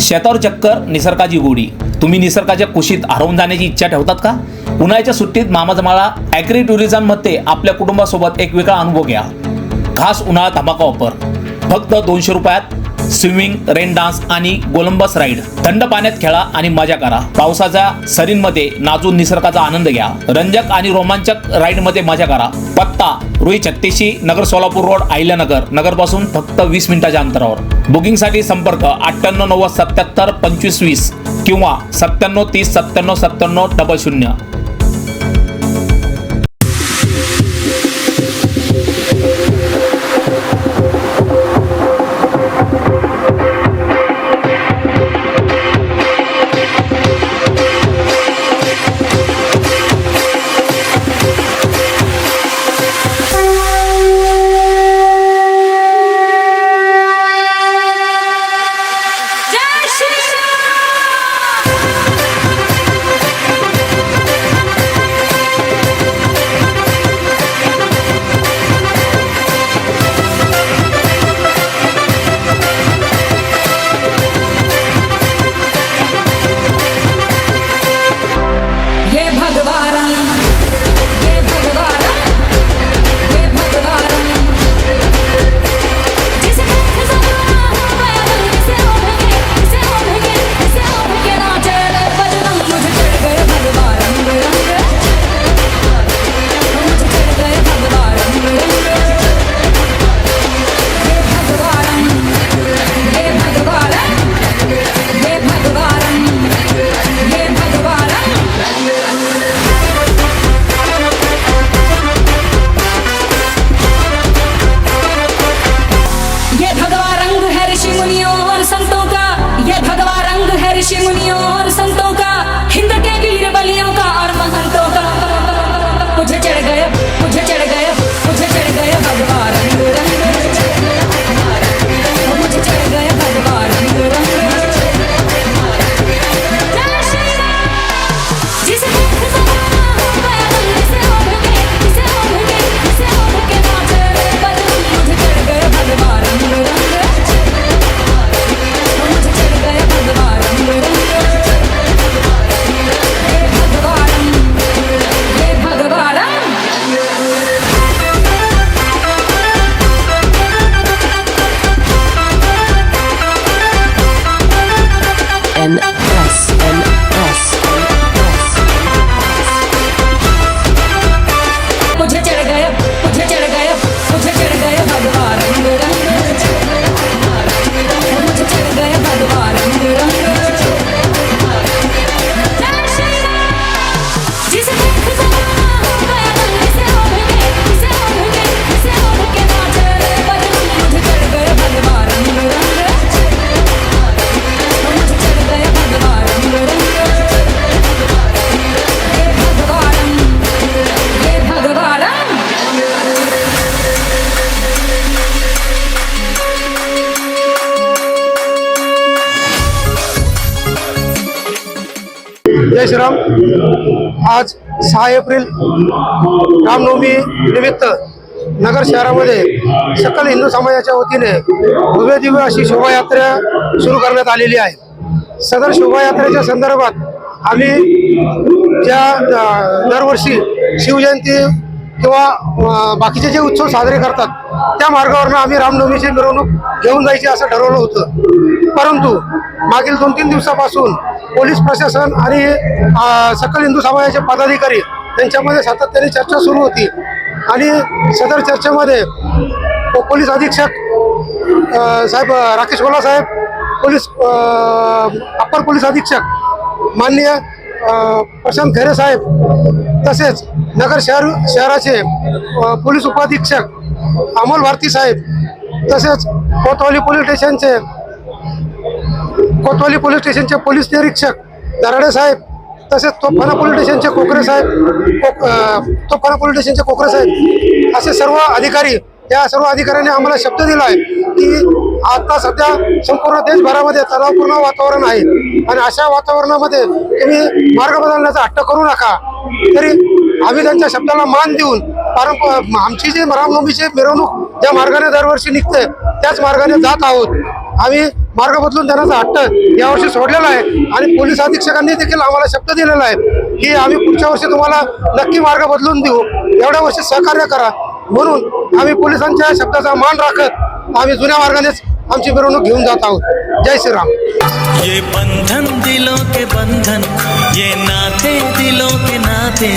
शेतावर चक्कर निसर्गाची गोडी. तुम्ही निसर्गाच्या कुशीत हरवून जाण्याची इच्छा ठेवतात का? उन्हाळ्याच्या सुट्टीत मामाजमाळा ॲग्री टुरिझममध्ये आपल्या कुटुंबासोबत एक वेगळा अनुभव घ्या. खास उन्हाळा धमाका ऑफर फक्त दोनशे रुपयात स्विमिंग रेन डान्स आणि गोलंबस राईड. थंड पाण्यात खेळा आणि मजा करा. पावसाच्या सरींमध्ये नाजून निसर्गाचा आनंद घ्या. रंजक आणि रोमांचक राईडमध्ये मजा करा. पत्ता रुई छत्तीशी नगर सोलापूर रोड आहिल्यानगर नगरपासून फक्त वीस मिनिटाच्या अंतरावर. बुकिंगसाठी संपर्क अठ्ठ्याण्णव नव्वद सत्याहत्तर पंचवीस वीस किंवा सत्त्याण्णव तीस सत्त्याण्णव सत्त्याण्णव डबल शून्य. जय श्रीराम. आज सहा एप्रिल रामनवमी निमित्त नगर शहरामध्ये सकल हिंदू समाजाच्या वतीने भव्य दिव्य अशी शोभायात्रा सुरू करण्यात आलेली आहे. सदर शोभायात्रेच्या संदर्भात आम्ही ज्या दरवर्षी शिवजयंती किंवा बाकीचे जे उत्सव साजरे करतात त्या मार्गावरनं आम्ही रामनवमीची मिरवणूक घेऊन जायची असं ठरवलं होतं. परंतु मागील दोन तीन दिवसापासून पोलीस प्रशासन आणि सकल हिंदू समाजाचे पदाधिकारी त्यांच्यामध्ये सातत्याने चर्चा सुरू होती. आणि सदर चर्चेमध्ये पोलीस अधीक्षक साहेब राकेश गोला साहेब पोलीस अप्पर पोलीस अधीक्षक माननीय प्रशांत खैरे साहेब तसेच नगर शहर शहराचे पोलीस उपाधीक्षक अमोल भारती साहेब तसेच कोतवाली पोलीस स्टेशनचे कोतवाली पोलीस स्टेशनचे पोलीस निरीक्षक दराडे साहेब तसेच तोफाना पोलीस स्टेशनचे कोकरे साहेब कोक पोलीस स्टेशनचे कोकरे साहेब असे सर्व अधिकारी या सर्व अधिकाऱ्यांनी आम्हाला शब्द दिला आहे की आता सध्या संपूर्ण देशभरामध्ये तणावपूर्ण वातावरण आहे. आणि अशा वातावरणामध्ये तुम्ही मार्ग बदलण्याचा हट्ट करू नका. तरी आम्ही त्यांच्या शब्दाला मान देऊन पारंप आमची जी रामनवमीची मिरवणूक ज्या मार्गाने दरवर्षी निघते त्याच मार्गाने जात आहोत. आम्ही मार्ग बदलून देण्याचा हट्ट यावर्षी सोडलेला आहे. आणि पोलीस अधीक्षकांनी देखील आम्हाला शब्द दिलेला आहे की आम्ही पुढच्या वर्षी तुम्हाला नक्की मार्ग बदलून देऊ. एवढ्या वर्षी सहकार्य करा. म्हणून आम्ही पोलिसांच्या शब्दाचा मान राखत आम्ही जुन्या मार्गानेच आमची मिरवणूक घेऊन जात आहोत. जय श्रीराम. ये बंधन दिलो के बंधन ये नाते दिलो के नाते।